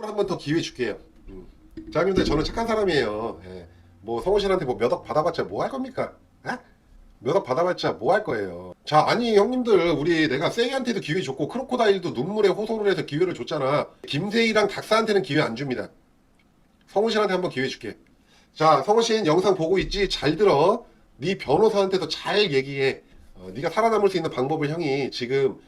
한 번 더 기회 줄게요. 음. 자, 형님들 저는 착한 사람이에요. 예. 뭐 성호 씨한테 뭐 몇 억 받아봤자 뭐 할 겁니까? 몇억 받아봤자 뭐 할 거예요? 자, 아니 형님들 우리 내가 세이한테도 기회 줬고 크로코다일도 눈물에 호소를 해서 기회를 줬잖아. 김세희랑 닥사한테는 기회 안 줍니다. 성호 씨한테 한번 기회 줄게. 자, 성호 씨는 영상 보고 있지? 잘 들어. 네 변호사한테도 잘 얘기해. 어, 네가 살아남을 수 있는 방법을 형이 지금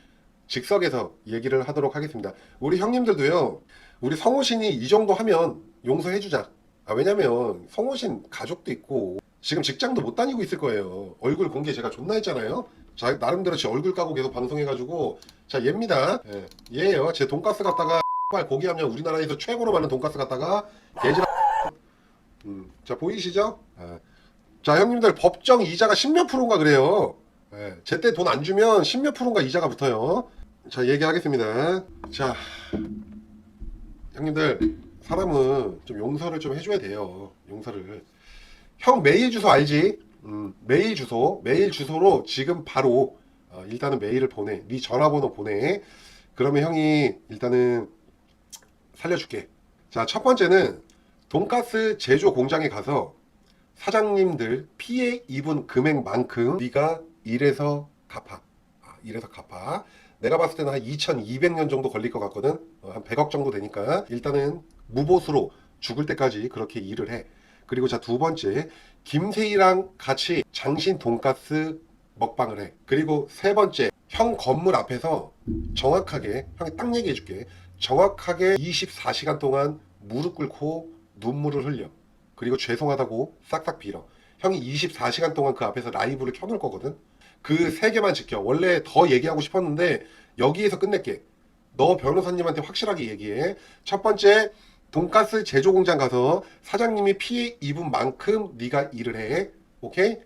즉석에서 얘기를 하도록 하겠습니다. 우리 형님들도요. 우리 성호신이 이 정도 하면 용서해주자. 아, 왜냐면 성호신 가족도 있고 지금 직장도 못 다니고 있을 거예요. 얼굴 공개 제가 존나 했잖아요. 자, 나름대로 제 얼굴 까고 계속 방송해가지고 자, 얘입니다. 예, 얘예요. 제 돈가스 갖다가 발 고기 하면 우리나라에서 최고로 많은 돈가스 갖다가 개질 음, 자 보이시죠? 예. 자 형님들 법정 이자가 10몇 프로인가 그래요. 예, 제때 돈 안 주면 10몇 프로인가 이자가 붙어요. 자 얘기하겠습니다. 자 형님들 사람은 좀 용서를 좀 해줘야 돼요. 용서를. 형 메일 주소 알지? 음, 메일 주소 메일 주소로 지금 바로 어, 일단은 메일을 보내. 네 전화번호 보내. 그러면 형이 일단은 살려줄게. 자 첫 번째는 돈가스 제조 공장에 가서 사장님들 피해 입은 금액만큼 네가 일해서 갚아. 아, 일해서 갚아. 내가 봤을 때는 한 2200년 정도 걸릴 것 같거든. 어, 한 100억 정도 되니까 일단은 무보수로 죽을 때까지 그렇게 일을 해. 그리고 자 두 번째 김세희랑 같이 장신 돈가스 먹방을 해. 그리고 세 번째 형 건물 앞에서 정확하게 형이 딱 얘기해 줄게. 정확하게 24시간 동안 무릎 꿇고 눈물을 흘려. 그리고 죄송하다고 싹싹 빌어. 형이 24시간 동안 그 앞에서 라이브를 켜놓을 거거든. 그 세 개만 지켜. 원래 더 얘기하고 싶었는데 여기에서 끝낼게. 너 변호사님한테 확실하게 얘기해. 첫 번째 돈가스 제조 공장 가서 사장님이 피해 입은 만큼 네가 일을 해. 오케이?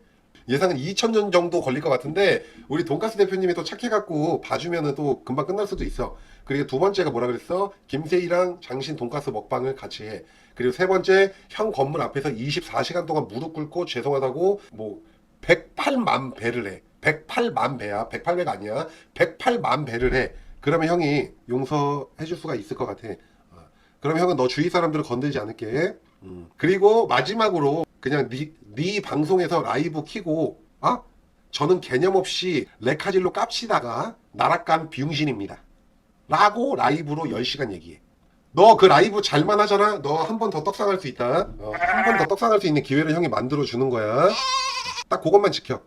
예상은 2,000년 정도 걸릴 것 같은데 우리 돈가스 대표님이 또 착해갖고 봐주면은 또 금방 끝날 수도 있어. 그리고 두 번째가 뭐라 그랬어? 김세희랑 장신 돈가스 먹방을 같이 해. 그리고 세 번째 형 건물 앞에서 24시간 동안 무릎 꿇고 죄송하다고 뭐 108만 배를 해. 108만 배야. 108배가 아니야. 108만 배를 해. 그러면 형이 용서해 줄 수가 있을 것 같아. 어. 그럼 형은 너 주위 사람들을 건들지 않을게. 음. 그리고 마지막으로 그냥 네, 네 방송에서 라이브 키고 어? 저는 개념 없이 레카질로 깝치다가 나락간 비용신입니다. 라고 라이브로 10시간 얘기해. 너 그 라이브 잘만 하잖아? 너 한 번 더 떡상할 수 있다. 한번 더 떡상할 수 있는 기회를 형이 만들어 주는 거야. 딱 그것만 지켜.